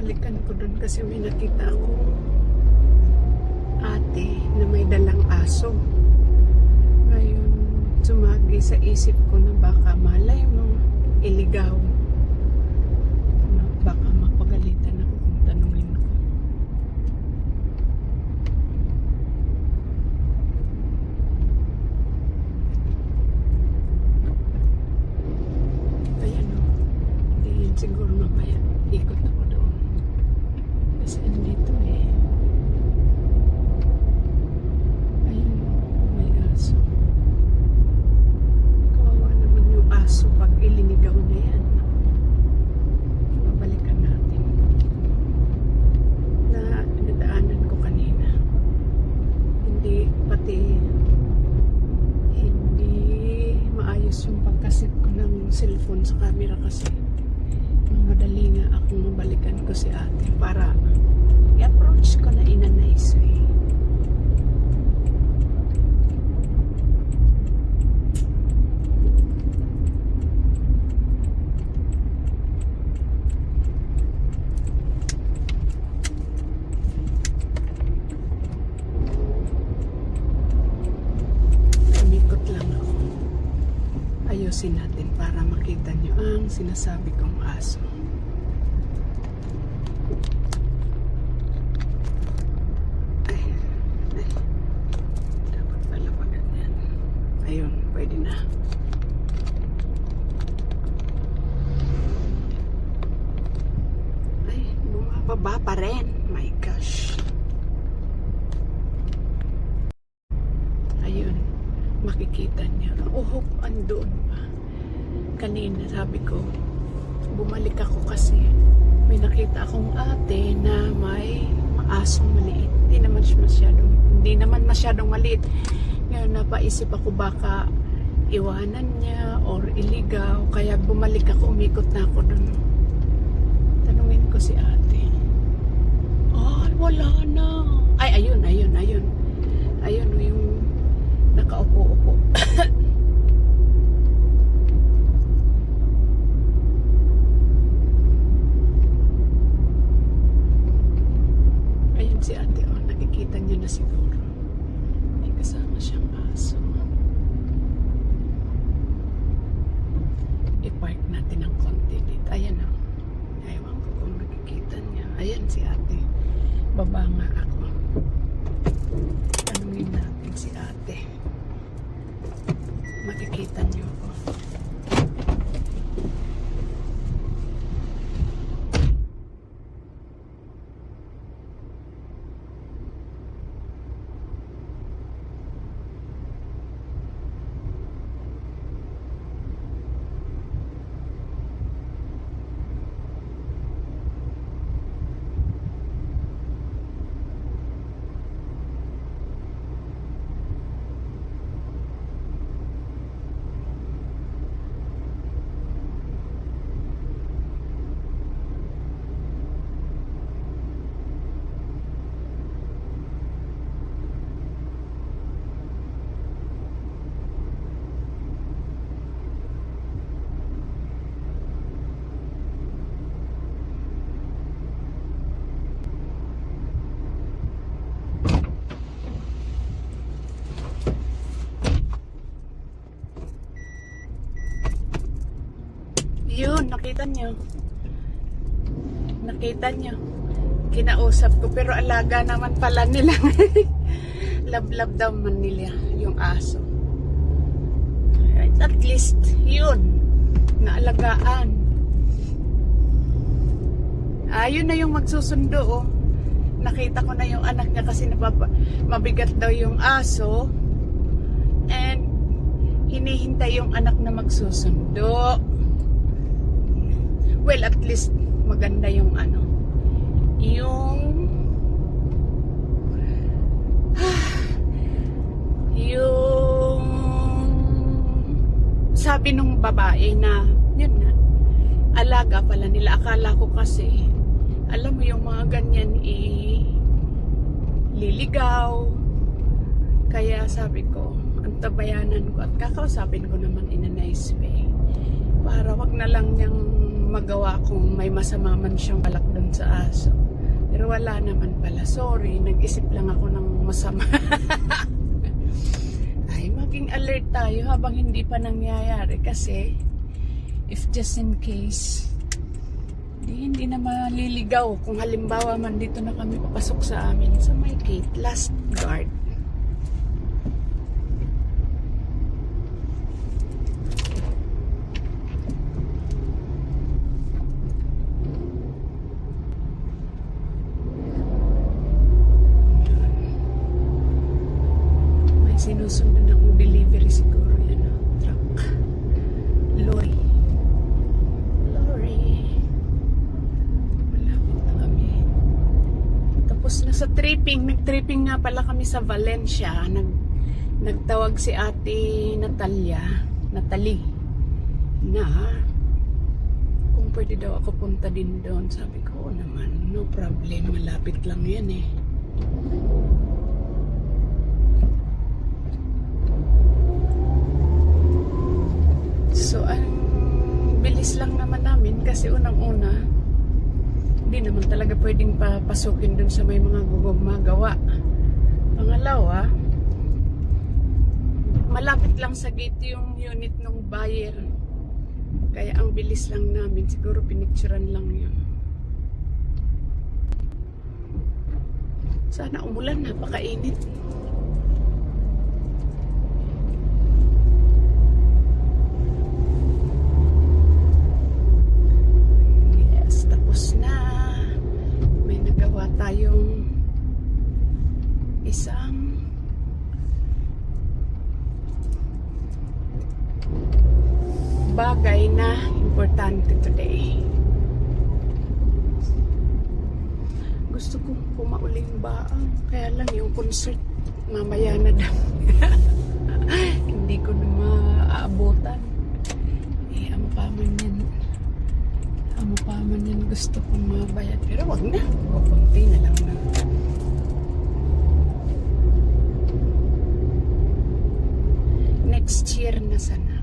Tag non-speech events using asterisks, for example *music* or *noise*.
Babalikan ko doon kasi may nakita ako ate na may dalang aso. Ngayon, sumagi sa isip ko na baka malay mo, iligaw. Baka mapagalitan ako kung tanungin ko. Ayan o. Hindi yun siguro mamaya. Ikot ako doon. Kasi andito eh. Ayun. May aso. Kawawa naman yung aso pag ilinigaw na yan. Babalikan natin. Na nadaanan ko kanina. Hindi pati hindi maayos yung pagkasit ko ng cellphone sa camera kasi mabalikan ko si ate para i-approach ko na in a nice way. Ayusin natin para makita nyo ang sinasabi kong aso. Ay, ay. Dapat pala pa ganyan. Ayun, pwede na. Ay, bumababa pa rin. My gosh. Ayun, makikita niya. Oh, andun pa. Kanina sabi ko, bumalik ako kasi may nakita akong ate na may asong maliit. Hindi naman masyadong, hindi naman masyadong maliit. Ngayon napaisip ako baka iwanan niya or iligaw. Kaya bumalik ako, umikot na ako dun. Tanungin ko si ate. Ay, wala na. Ay, ayun, ayun, ayun. Ayun, yung nakaupo-upo. *coughs* Ayun si ate, oh, nakikita niyo na siguro. May kasama siyang aso. I-park natin ng konti dito. Ayan oh. Ewan ko kung nakikita niya. Ayan si ate. Baba nga ako. Tanungin natin si ate. Makikita niyo ako. Yun, nakita niyo. Nakita niyo. Kinausap ko pero alaga naman pala nila. *laughs* Love-love daw man nila yung aso. At least, yun. Naalagaan. Ayun na yung magsusundo oh. Nakita ko na yung anak niya kasi mabigat daw yung aso. And hinihintay yung anak na magsusundo. Well, at least maganda yung ano. Yung *sighs* yung sabi nung babae na yun nga alaga pala nila akala ko kasi alam mo yung mga ganyan i liligaw kaya sabi ko ang tabayanan ko at kakausapin ko naman in a nice way para wag na lang niyang magawa kung may masama man siyang balak sa aso. Pero wala naman pala. Sorry, nag-isip lang ako ng masama. *laughs* Ay, maging alert tayo habang hindi pa nangyayari kasi if just in case di, hindi na maliligaw kung halimbawa man dito na kami papasok sa amin sa may gate, last guard. May sinusundan akong delivery siguro yan. ah, Truck. Lorry. Lorry. Malapit na kami. Tapos nasa tripping. Nag-tripping nga pala kami sa Valencia. Nag, nagtawag si ate Natalia. Natalie. Na kung pwede daw ako punta din doon. Sabi ko, "Oo naman, no problem. Malapit lang yan eh. So, ang bilis lang naman namin kasi unang-una, hindi naman talaga pwedeng papasukin dun sa may mga gumagawa. Pangalawa, malapit lang sa gate yung unit ng buyer. Kaya ang bilis lang namin, siguro pinicturan lang yun. Sana umulan, napakainit. Bagay na importante today. Gusto kong pumauling baang. Kaya lang yung concert mamaya na daw. *laughs* Hindi ko na maaabutan. Eh, ang paman yan. Ang paman yan gusto kong mabayad. Pero wag na. O, konti na lang na. Next year na sana.